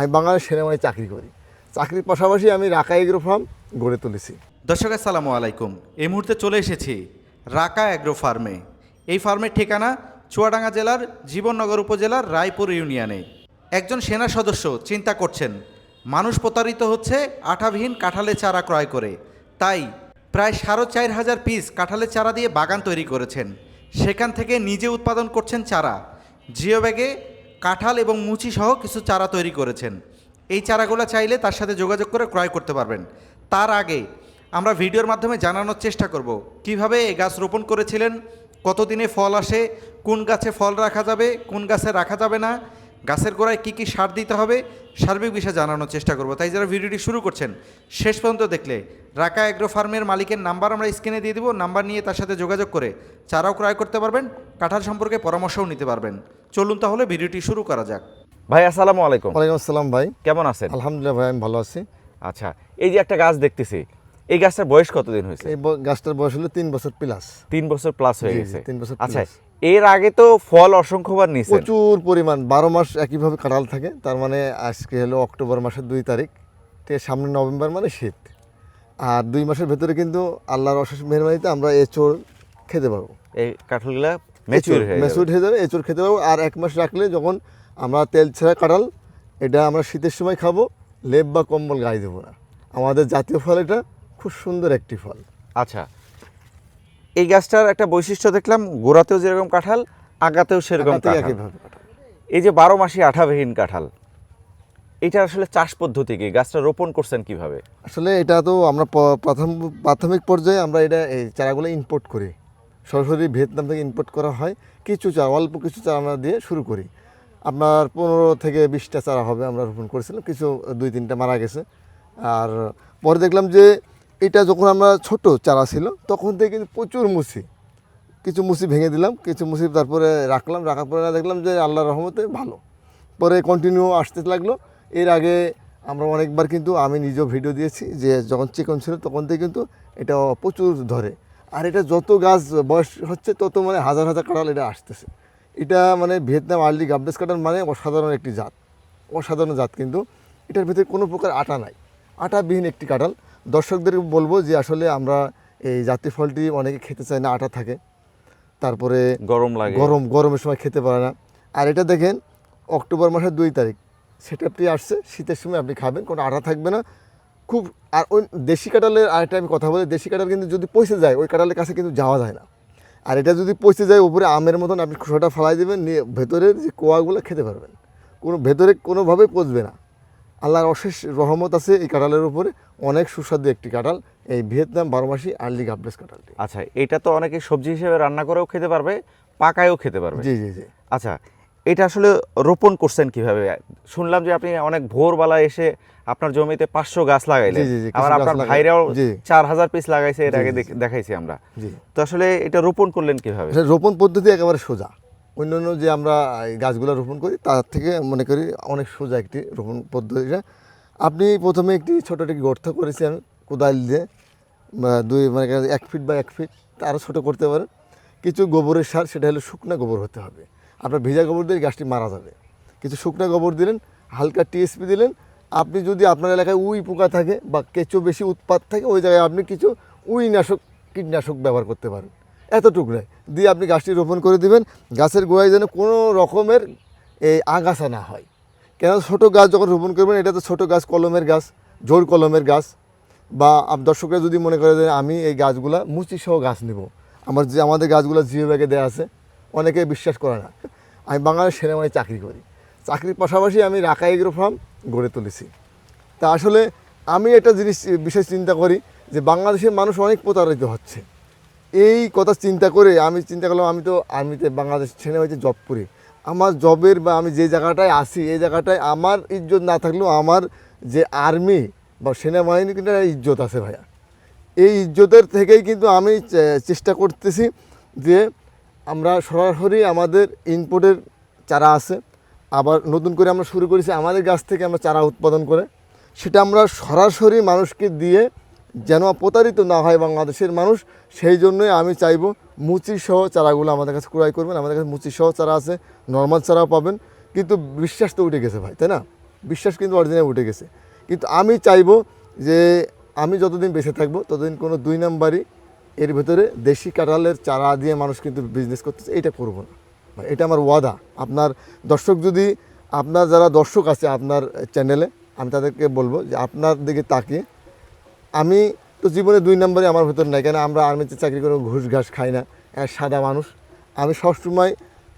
আমি বাংলাদেশ সেনাবাহিনী চাকরি করি। চাকরির পাশাপাশি আমি রাকা এগ্রো ফার্ম গড়ে তুলেছি। দর্শক, আসসালামু আলাইকুম। এই মুহূর্তে চলে এসেছি রাকা অ্যাগ্রো ফার্মে এই ফার্মের ঠিকানা চুয়াডাঙ্গা জেলার জীবননগর উপজেলার রায়পুর ইউনিয়নে। একজন সেনা সদস্য চিন্তা করছেন, মানুষ প্রতারিত হচ্ছে আঠাবিহীন কাঁঠালের চারা ক্রয় করে। তাই প্রায় সাড়ে চার হাজার পিস কাঁঠালের চারা দিয়ে বাগান তৈরি করেছেন। সেখান থেকে নিজে উৎপাদন করছেন চারা। জিও ব্যাগে কাঁঠাল এবং মুচি সহ কিছু চারা তৈরি করেছেন। এই চারাগুলো চাইলে তার সাথে যোগাযোগ করে ক্রয় করতে পারবেন। তার আগে আমরা ভিডিওর মাধ্যমে জানানোর চেষ্টা করব, কীভাবে এই গাছ রোপণ করেছিলেন, কতদিনে ফল আসে, কোন গাছে ফল রাখা যাবে, কোন গাছে রাখা যাবে না, গাছের গোড়ায় কী কী সার দিতে হবে, সার্বিক বিষয়ে জানানোর চেষ্টা করব। তাই যারা ভিডিওটি শুরু করছেন, শেষ পর্যন্ত দেখলে রাকা অ্যাগ্রো ফার্মের মালিকের নাম্বার আমরা স্ক্রিনে দিয়ে দেবো, নাম্বার নিয়ে তার সাথে যোগাযোগ করে চারাও ক্রয় করতে পারবেন, কাঁঠাল সম্পর্কে পরামর্শও নিতে পারবেন। চলুন তাহলে ভিডিওটি শুরু করা যাক। ভাই আসসালামু আলাইকুম। ওয়ালাইকুম আসসালাম ভাই। কেমন আছেন? আলহামদুলিল্লাহ ভাই আমি ভালো আছি। আচ্ছা এই যে একটা গাছ দেখতেছি এই গাছটার বয়স কতদিন হয়েছে? এই গাছটার বয়স হলো তিন বছর প্লাস তিন বছর প্লাস হয়ে গেছে। তিন বছর আচ্ছা এর আগে তো ফল অসংখ্যবার নিছেন প্রচুর পরিমাণ বারো মাস একইভাবে কাঁঠাল থাকে তার মানে আজকে হলো অক্টোবর মাসের দুই তারিখ সামনে নভেম্বর মানে শীত। আর দুই মাসের ভেতরে কিন্তু আল্লাহর অশেষ মেহরবানিতে আমরা এ চোর খেতে পারব। এই কাঁঠালগুলা মেচুর যাবে। হয়ে যাবে এঁচড় খেতে পারব আর এক মাস রাখলে যখন আমরা তেল ছাড়া কাঁঠাল এটা আমরা শীতের সময় খাব লেপ বা কম্বল গায়ে দেবো না। আমাদের জাতীয় ফল এটা খুব সুন্দর একটি ফল। আচ্ছা এই গাছটার একটা বৈশিষ্ট্য দেখলাম গোড়াতেও যেরকম কাঁঠাল আগাতেও সেরকম। এই যে বারো মাসি আঠাবিহীন কাঁঠাল এটা আসলে চাষ পদ্ধতি কি? গাছটা রোপণ করছেন কীভাবে? আসলে এটা তো আমরা প্রথম প্রাথমিক পর্যায়ে আমরা এটা এই চারাগুলো ইম্পোর্ট করি। সরাসরি ভিয়েতনাম থেকে ইম্পোর্ট করা হয়। কিছু চারা অল্প কিছু চারা আমরা দিয়ে শুরু করি। আপনার পনেরো থেকে বিশটা চারা হবে আমরা রোপণ করেছিলাম। কিছু দুই তিনটা মারা গেছে। আর পরে দেখলাম যে এটা যখন আমরা ছোট চারা ছিল, তখন থেকে কিন্তু প্রচুর মুসি। কিছু মুসি ভেঙে দিলাম, কিছু মুসি তারপরে রাখলাম। রাখার পরে দেখলাম যে আল্লাহ রহমতে ভালো। পরে কন্টিনিউ আসতে লাগল। এর আগে আমরা অনেকবার কিন্তু আমি নিজেও ভিডিও দিয়েছি যে যখন চিকন ছিল, তখন থেকে কিন্তু এটা প্রচুর ধরে। আর এটা যত গাছ বয়স হচ্ছে তত মানে হাজার হাজার কাঁঠাল এটা আসতেছে। এটা মানে ভিয়েতনাম আর্লি গাবডেস কাঁঠাল মানে অসাধারণ একটি জাত। অসাধারণ জাত কিন্তু। এটার ভিতরে কোনো প্রকার আটা নাই। আটাবিহীন একটি কাঁঠাল। দর্শকদের বলব যে আসলে আমরা এই জাতীয় ফলটি অনেকে খেতে চায় না আটা থাকে। তারপরে গরম লাগে। গরম গরমের সময় খেতে পারে না। আর এটা দেখেন অক্টোবর মাসের দুই তারিখ। সেটআপটি আসছে শীতের সময় আপনি খাবেন কোনো আটা থাকবে না। খুব আর ওই দেশি কাঁঠালের আরেকটা আমি কথা বলি দেশি কাঁঠাল কিন্তু যদি পচে যায় ওই কাঁঠালের কাছে কিন্তু যাওয়া যায় না। আর এটা যদি পচে যায় উপরে আমের মতন আপনি খোসাটা ফালাই দেবেন নিয়ে ভেতরের যে কোয়াগুলো খেতে পারবেন। কোনো ভেতরে কোনোভাবেই পচবে না। আল্লাহর অশেষ রহমত আছে এই কাঁঠালের উপরে। অনেক সুস্বাদু একটি কাঁঠাল। এই ভিয়েতনাম বারোমাসি আর্লি গাবলেস কাঁঠালটি। আচ্ছা এটা তো অনেকে সবজি হিসেবে রান্না করেও খেতে পারবে পাকায়ও খেতে পারবে। জি জি জি। আচ্ছা এটা আসলে রোপণ করছেন কীভাবে? শুনলাম যে আপনি অনেক ভোরবেলা এসে আপনার জমিতে পাঁচশো গাছ লাগাইলেন। আবার আপনার ভাইরাও চার হাজার পিস লাগাইছে এর আগে দেখাইছি আমরা। তো আসলে এটা রোপণ করলেন কীভাবে? রোপণ পদ্ধতি একেবারে সোজা। অন্যান্য যে আমরা গাছগুলো রোপণ করি তার থেকে মনে করি অনেক সোজা একটি রোপণ পদ্ধতিটা আপনি প্রথমে একটি ছোটো একটি গর্ত করেছি আমি কোদাল দিয়ে। দুই মানে এক ফিট বা এক ফিট আরও ছোটো করতে পারেন। কিছু গোবরের সার সেটা হলো শুকনো গোবর হতে হবে। আপনার ভেজা গোবর দিয়ে গাছটি মারা যাবে। কিছু শুকনো গোবর দিলেন, হালকা টিএসপি দিলেন। আপনি যদি আপনার এলাকায় উই পোকা থাকে বা কেঁচো বেশি উৎপাত থাকে, ওই জায়গায় আপনি কিছু উই নাশক কীটনাশক ব্যবহার করতে পারেন। এতটুকু দিয়ে আপনি গাছটি রোপণ করে দিবেন। গাছের গোড়ায় যেন কোনো রকমের এই আগাছা না হয়। কেন ছোটো গাছ যখন রোপণ করবেন, এটা তো ছোটো গাছ, কলমের গাছ ঝোড় কলমের গাছ। বা দর্শকরা যদি মনে করে যে আমি এই গাছগুলা মুচি সহ গাছ নেব। আমার যে আমাদের গাছগুলো জিও ব্যাগে দেওয়া আছে। অনেকে বিশ্বাস করে না। আমি বাংলাদেশ সেনাবাহিনী চাকরি করি। চাকরির পাশাপাশি আমি রাকা এগ্রো ফার্ম গড়ে তুলেছি। তা আসলে আমি একটা জিনিস, বিশেষ চিন্তা করি যে বাংলাদেশের মানুষ অনেক প্রতারিত হচ্ছে। এই কথা চিন্তা করে আমি চিন্তা করলাম, আমি তো আর্মিতে বাংলাদেশ সেনাবাহিনীতে জব করি। আমার জবের বা আমি যে জায়গাটায় আসি এই জায়গাটায় আমার ইজ্জত না থাকলেও আমার যে আর্মি বা সেনাবাহিনী কিন্তু ইজ্জত আছে ভাইয়া। এই ইজ্জতের থেকেই কিন্তু আমি চেষ্টা করতেছি যে আমরা সরাসরি আমাদের ইনপুটের চারা আছে। আবার নতুন করে আমরা শুরু করেছি আমাদের গাছ থেকে আমরা চারা উৎপাদন করে। সেটা আমরা সরাসরি মানুষকে দিয়ে যেন প্রতারিত না হয় বাংলাদেশের মানুষ, সেই জন্যই আমি চাইব মুচি সহ চারাগুলো আমাদের কাছে ক্রয় করবেন। আমাদের কাছে মুচি সহ চারা আছে নর্মাল চারাও পাবেন। কিন্তু বিশ্বাস তো উঠে গেছে ভাই, তাই না? বিশ্বাস কিন্তু অরিজিনাল উঠে গেছে। কিন্তু আমি চাইব যে আমি যতদিন বেঁচে থাকব, ততদিন কোনো দুই নাম্বারই এর ভেতরে দেশি কাঁঠালের চারা দিয়ে মানুষ কিন্তু বিজনেস করতেছে, এটা করব না। এটা আমার ওয়াদা। আপনার দর্শক যদি, আপনার যারা দর্শক আছে আপনার চ্যানেলে আমি তাদেরকে বলব যে আপনার দিকে তাকিয়ে, আমি তো জীবনে দুই নম্বরে আমার ভেতর নাই, কেন আমরা আর্মিতে চাকরি করে ঘুষ ঘাস খাই না সাদা মানুষ। আমি সবসময়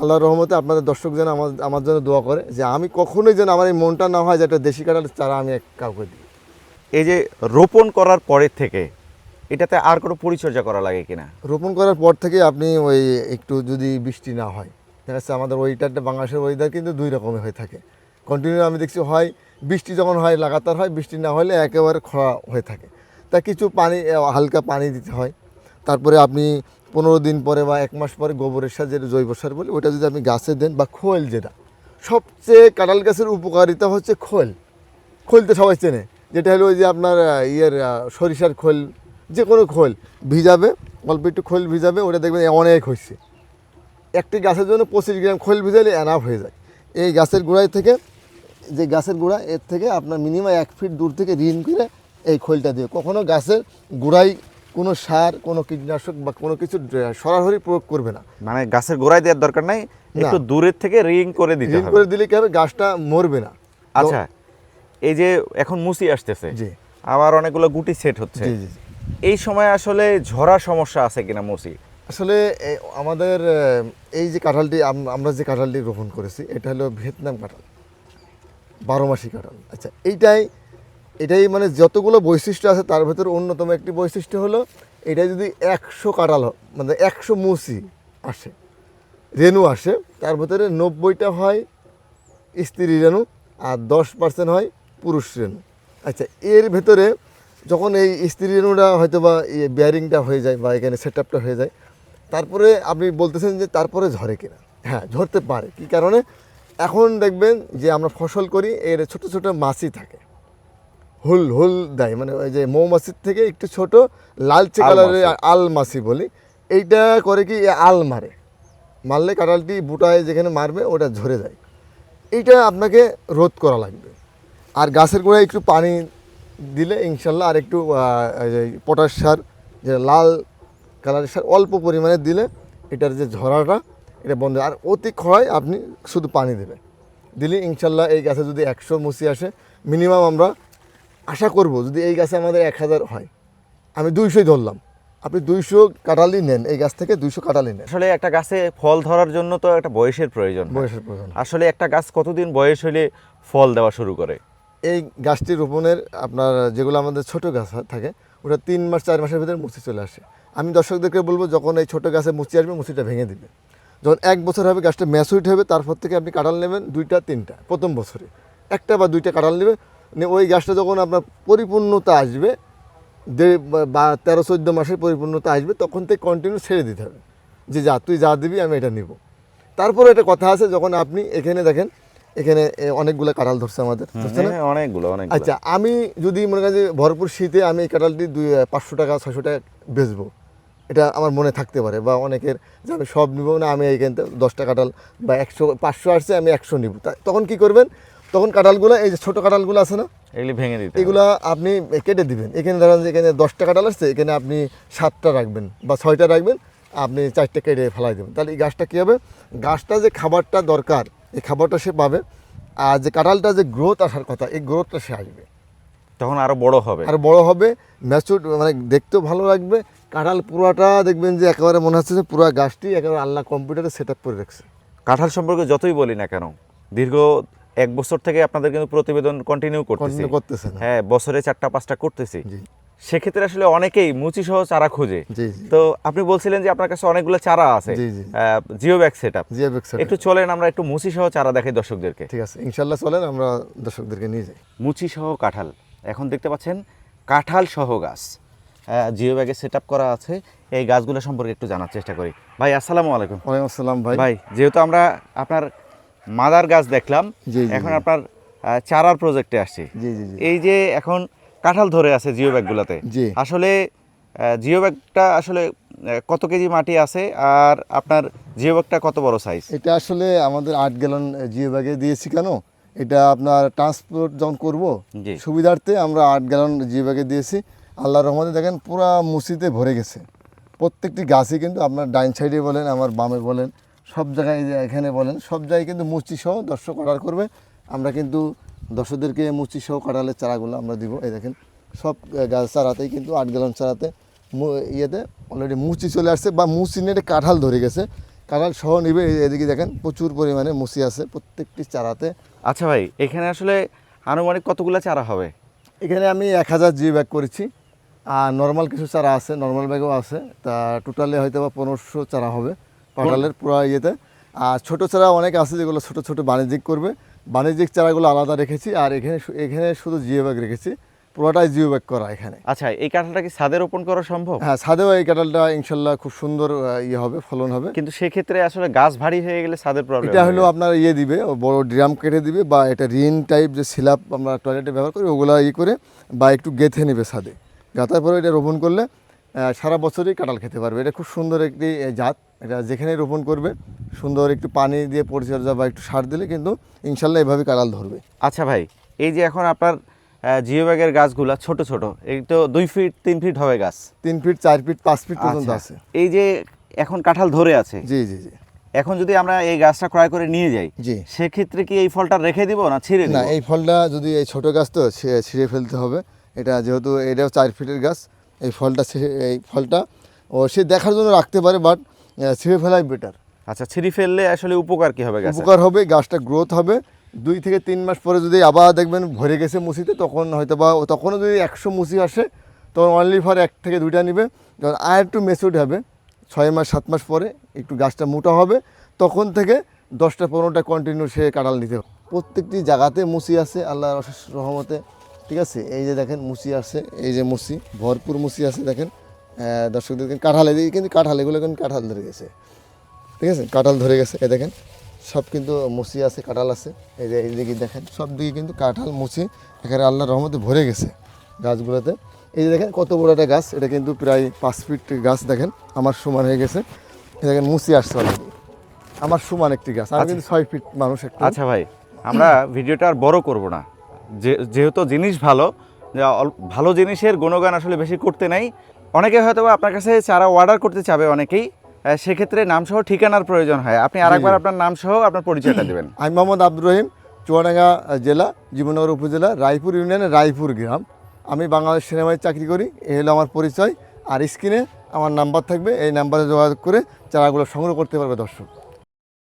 আল্লাহর রহমতে আপনাদের দর্শক যেন আমার আমার জন্য দোয়া করে যে আমি কখনোই যেন আমার এই মনটা না হয় যে একটা দেশি কাঁঠালের চারা আমি এক কাউকে দিই। এই যে রোপণ করার পরের থেকে এটাতে আর কোনো পরিচর্যা করা লাগে কিনা? রোপণ করার পর থেকে আপনি ওই একটু যদি বৃষ্টি না হয়, দেখা যাচ্ছে আমাদের ওয়েদারটা বাংলাদেশের ওয়েদার কিন্তু দুই রকমের হয়ে থাকে। কন্টিনিউ আমি দেখছি হয় বৃষ্টি যখন হয়, লাগাতার হয়, বৃষ্টি না হলে একেবারে খরা হয়ে থাকে। তা কিছু পানি হালকা পানি দিতে হয়। তারপরে আপনি পনেরো দিন পরে বা এক মাস পরে গোবরের সার, যেটা জৈব সার বলি ওটা যদি আপনি গাছে দেন বা খোল যেটা, সবচেয়ে কাঁঠাল গাছের উপকারিতা হচ্ছে খোল। খোল তো সবাই চেনে। যেটা হলো ওই যে আপনার ইয়ের সরিষার খোল যে কোনো খোল ভিজাবে অল্প একটু খোল ভিজাবে ওটা দেখবেন অনেক হয়েছে একটি গাছের জন্য পঁচিশ গ্রাম খোল ভিজালে এনাফ হয়ে যায়। এই গাছের গোড়ায় থেকে যে গাছের গোড়া এর থেকে আপনার মিনিমাম এক ফিট দূর থেকে ঋণ করে এই খোলটা দিয়ে কখনো গাছের গোড়ায় কোনো সার কোনো কীটনাশক বা কোনো কিছু সরাসরি প্রয়োগ করবে না। মানে গাছের গোড়ায় দেওয়ার দরকার নাই একটু দূরের থেকে রিং করে দিতে রিং করে দিলে কি হবে গাছটা মরবে না? আচ্ছা এই যে এখন মুসি আসতেছে। জি। আবার অনেকগুলো গুটি সেট হচ্ছে। জি জি। এই সময় আসলে ঝরা সমস্যা আছে কিনা মুসি? আসলে আমাদের এই যে কাঁঠালটি আমরা যে কাঁঠালটি রোপণ করেছি, এটা হলো ভিয়েতনাম কাঁঠাল। বারো মাসি কাঁঠাল। আচ্ছা এইটাই, এটাই মানে যতগুলো বৈশিষ্ট্য আছে, তার ভেতরে অন্যতম একটি বৈশিষ্ট্য হলো এটা যদি একশো কাঁঠাল মানে একশো মুসি আসে, রেণু আসে, তার ভেতরে নব্বইটা হয় স্ত্রী রেণু আর দশ পার্সেন্ট হয় পুরুষ রেণু। আচ্ছা এর ভেতরে যখন এই স্ত্রী রেণুটা হয়তো বা বিয়ারিংটা হয়ে যায় বা এখানে সেট আপটা হয়ে যায় তারপরে আপনি বলতেছেন যে তারপরে ঝরে কিনা। হ্যাঁ ঝরতে পারে। কি কারণে? এখন দেখবেন যে আমরা ফসল করি এর ছোট ছোট মাছি থাকে। হুল হুল দেয় মানে ওই যে মৌমাছির থেকে একটু ছোট লালচে কালারের আল মাছি বলি। এইটা করে কি আল মারে। মারলে কাঁঠালটি বুটায় যেখানে মারবে ওটা ঝরে যায়। এইটা আপনাকে রোধ করা লাগবে। আর গাছের গোড়ায় একটু পানি দিলে ইনশাল্লাহ আর একটু পটাশ সার যে লাল কালারের সার অল্প পরিমাণে দিলে এটার যে ঝরাটা এটা বন্ধ। আর অতি ক্ষয় আপনি শুধু পানি দেবেন। দিলে ইনশাল্লাহ এই গাছে যদি একশো মুসি আসে মিনিমাম আমরা আশা করব যদি এই গাছে আমাদের এক হাজার হয়। আমি দুইশোই ধরলাম। আপনি দুইশো কাঁঠালই নেন এই গাছ থেকে দুইশো কাঁঠালই নেন। আসলে একটা গাছে ফল ধরার জন্য তো একটা বয়সের প্রয়োজন। বয়সের প্রয়োজন। আসলে একটা গাছ কতদিন বয়স হলে ফল দেওয়া শুরু করে? এই গাছটি রোপণের আপনার যেগুলো আমাদের ছোট গাছ থাকে, ওটা তিন মাস, চার মাসের ভিতরে মুচি চলে আসে। আমি দর্শকদেরকে বলব, যখন এই ছোট গাছে মুচি আসবে, মুচিটা ভেঙে দিবে। যখন এক বছর হবে গাছটা ম্যাচুরিট হবে, তারপর থেকে আপনি কাঁঠাল নেবেন দুইটা, তিনটা, প্রথম বছরে। একটা বা দুইটা কাঁঠাল নেবে ওই গাছটা যখন আপনার পরিপূর্ণতা আসবে, দেড় বা তেরো, চোদ্দ মাসের পরিপূর্ণতা আসবে, তখন থেকে কন্টিনিউ ছেড়ে দিতে হবে। যে যা, তুই যা দিবি, আমি এটা নিব। তারপরে একটা কথা আছে, যখন আপনি এখানে দেখেন এখানে অনেকগুলো কাঁঠাল ধরছে আমাদের হ্যাঁ, অনেকগুলো অনেক আচ্ছা আমি যদি মনে করি যে ভরপুর শীতে আমি এই কাঁঠালটি দুই পাঁচশো টাকা ছশো টাকা বেচবো এটা আমার মনে থাকতে পারে বা অনেকের যে আমি সব নিব না আমি এইখান থেকে দশটা কাঁঠাল বা একশো পাঁচশো আসছে আমি একশো নিব। তখন কি করবেন? তখন কাঁঠালগুলো এই যে ছোটো কাঁঠালগুলো আছে না? এগুলি ভেঙে দিতে। এগুলা আপনি কেটে দিবেন। এখানে ধরেন যে এখানে দশটা কাঁঠাল আসছে এখানে আপনি সাতটা রাখবেন বা ছয়টা রাখবেন আপনি চারটে কেটে ফেলাই দেবেন। তাহলে এই গাছটা কী হবে? গাছটা যে খাবারটা দরকার এই খাবারটা সে পাবে। আর যে কাঁঠালটা যে গ্রোথ আসার কথা এই গ্রোথটা সে আসবে। তখন আরও বড় হবে। আর বড় হবে ম্যাচুর মানে দেখতেও ভালো লাগবে। কাঁঠাল পুরাটা দেখবেন যে একেবারে মনে হচ্ছে যে পুরো গাছটি একেবারে আল্লাহ কম্পিউটারে সেট আপ করে রাখছে। কাঁঠাল সম্পর্কে যতই বলি না কেন দীর্ঘ এক বছর থেকে আপনাদের কিন্তু প্রতিবেদন কন্টিনিউ করতেছি। হ্যাঁ বছরে চারটা পাঁচটা করতেছি। সেক্ষেত্রে আসলে অনেকেই মুচি সহ চারা খোঁজে। তো আপনি বলছিলেন যে আপনার কাছে অনেকগুলো চারা আছে। জিও ব্যাগ সেট আপ জি এফ একটু চলেন আমরা একটু মুচি সহ চারা দেখাই দর্শকদেরকে। ঠিক আছে ইনশাল্লাহ চলেন আমরা দর্শকদেরকে নিয়ে যাই। মুচি সহ কাঁঠাল। এখন দেখতে পাচ্ছেন কাঁঠাল সহ গাছ। জিও ব্যাগে সেট আপ করা আছে। এই গাছগুলো সম্পর্কে একটু জানার চেষ্টা করি। ভাই আসসালামু আলাইকুম। ওয়ালাইকুম আসসালাম ভাই। ভাই যেহেতু আমরা আপনার মাদার গাছ দেখলাম এখন আপনার চারার প্রজেক্টে আসছি। এই যে এখন কাঁঠাল ধরে আছে জিও ব্যাগগুলোতে জি। আসলে জিও ব্যাগটা আসলে কত কেজি মাটি আছে আর আপনার জিও ব্যাগটা কত বড় সাইজ এটা আসলে আমাদের আট গ্যালন জিও ব্যাগে দিয়েছি কেন? এটা আপনার ট্রান্সপোর্ট যখন করব। সুবিধার্থে আমরা আট গ্যালন জিও ব্যাগে দিয়েছি। আল্লাহ রহমতে দেখেন পুরা মুসিতে ভরে গেছে। প্রত্যেকটি গাছই কিন্তু আপনার ডাইন সাইডে বলেন আমার বামে বলেন সব জায়গায় এখানে বলেন সব জায়গায় কিন্তু মুচি সহ দর্শক অর্ডার করবে। আমরা কিন্তু দর্শকদেরকে মুচি সহ কাঁঠালের চারাগুলো আমরা দিব। এই দেখেন সব গাছ চারাতেই কিন্তু আট গ্যালন চারাতে ইয়েতে অলরেডি মুচি চলে আসছে বা মুচি নেটে কাঁঠাল ধরে গেছে। কাঁঠাল সহ নিবে এদিকে দেখেন প্রচুর পরিমাণে মুচি আছে প্রত্যেকটি চারাতে। আচ্ছা ভাই এখানে আসলে আনুমানিক কতগুলো চারা হবে? এখানে আমি এক হাজার জি ব্যাগ করেছি। আর নর্মাল কিছু চারা আছে নর্মাল ব্যাগও আছে। তা টোটালে হয়তো বা পনেরোশো চারা হবে। কাঁঠালের পুরো ইয়েতে। আর ছোটো চারা অনেক আছে যেগুলো ছোট ছোট বাণিজ্যিক করবে। বাণিজ্যিক চারাগুলো আলাদা রেখেছি আর এখানে এখানে শুধু জিও ব্যাগ রেখেছি। পুরোটাই জিও ব্যাগ করা এখানে। আচ্ছা এই কাঁঠালটা কি ছাদে রোপণ করা সম্ভব? হ্যাঁ ছাদেও এই কাঁঠালটা ইনশাল্লাহ খুব সুন্দর ইয়ে হবে ফলন হবে। কিন্তু সেক্ষেত্রে আসলে গাছ ভারী হয়ে গেলে ছাদের প্রবলেম এটা হলো আপনার ইয়ে দিবে বড় ড্রাম কেটে দিবে বা এটা রিন টাইপ যে সিলাপ আমরা টয়লেটে ব্যবহার করি ওগুলো ইয়ে করে বা একটু গেথে নেবে ছাদে। গাঁথার পরে এটা রোপণ করলে সারা বছরই কাঁঠাল খেতে পারবে। এটা খুব সুন্দর একটি জাত। এটা যেখানে রোপণ করবে সুন্দর একটু পানি দিয়ে পরিচর্যা বা একটু সার দিলে কিন্তু ইনশাল্লাহ এভাবে কাঁঠাল ধরবে। আচ্ছা ভাই এই যে এখন আপনার জিও ব্যাগের গাছগুলা ছোট ছোট এই তো দুই ফিট তিন ফিট হবে গাছ? তিন ফিট চার ফিট পাঁচ ফিট পর্যন্ত আচ্ছা, আছে। এই যে এখন কাঁঠাল ধরে আছে জি জি জি। এখন যদি আমরা এই গাছটা ক্রয় করে নিয়ে যাই জি। সেক্ষেত্রে কি এই ফলটা রেখে দিব না ছিঁড়ে না এই ফলটা যদি এই ছোট গাছ তো ছিঁড়ে ফেলতে হবে। এটা যেহেতু এটাও চার ফিটের গাছ এই ফলটা এই ফলটা ও সে দেখার জন্য রাখতে পারে বাট ছিঁড়ে ফেলাই বেটার আচ্ছা ছিঁড়ে ফেললে আসলে উপকার কি হবে গাছ? উপকার হবে গাছটা গ্রোথ হবে। দুই থেকে তিন মাস পরে যদি আবার দেখবেন ভরে গেছে মুসিতে তখন হয়তো বা তখনও যদি একশো মুসি আসে তখন অনলি ফর এক থেকে দুইটা নিবে। যখন আর একটু মেচুড হবে ছয় মাস সাত মাস পরে একটু গাছটা মোটা হবে তখন থেকে দশটা পনেরোটা কন্টিনিউ সে কাটাল নিতে হবে। প্রত্যেকটি জায়গাতে মুসি আছে আল্লাহর অশেষ রহমতে। ঠিক আছে? এই যে দেখেন মুসি আছে এই যে মুসি ভরপুর মুসি আছে দেখেন। আহ, দর্শকদের কাঁঠাল এদিকে কিন্তু কাঁঠাল এগুলো কিন্তু কাঁঠাল ধরে গেছে। ঠিক আছে? কাঁঠাল ধরে গেছে এ দেখেন। সব কিন্তু মুসি আছে কাঁঠাল আছে। এই যে এইদিকে দেখেন সব দিকে কিন্তু কাঁঠাল মুসি এখানে আল্লাহর রহমতে ভরে গেছে গাছগুলোতে। এই যে দেখেন কত বড় একটা গাছ এটা কিন্তু প্রায় পাঁচ ফিট গাছ দেখেন আমার সমান হয়ে গেছে। এই দেখেন মুসি আসছে আমার সমান একটি গাছ আমি কিন্তু ছয় ফিট মানুষ একটা। আচ্ছা ভাই আমরা ভিডিওটা আর বড় করব না। যে যেহেতু জিনিস ভালো ভালো জিনিসের গুণগান আসলে বেশি করতে নাই অনেকে হয়তো আপনার কাছে চারা অর্ডার করতে চাবে অনেকেই সেক্ষেত্রে নামসহ ঠিকানার প্রয়োজন হয়। আপনি আরেকবার আপনার নামসহ আপনার পরিচয়টা দেবেন। আমি মোহাম্মদ আব্দুর রহিম চুয়াডাঙ্গা জেলা জীবনগর উপজেলা রায়পুর ইউনিয়নের রায়পুর গ্রাম। আমি বাংলাদেশ সিনেমায় চাকরি করি এ হলো আমার পরিচয়। আর স্ক্রিনে আমার নাম্বার থাকবে এই নাম্বারে যোগাযোগ করে চারাগুলো সংগ্রহ করতে পারবে দর্শক।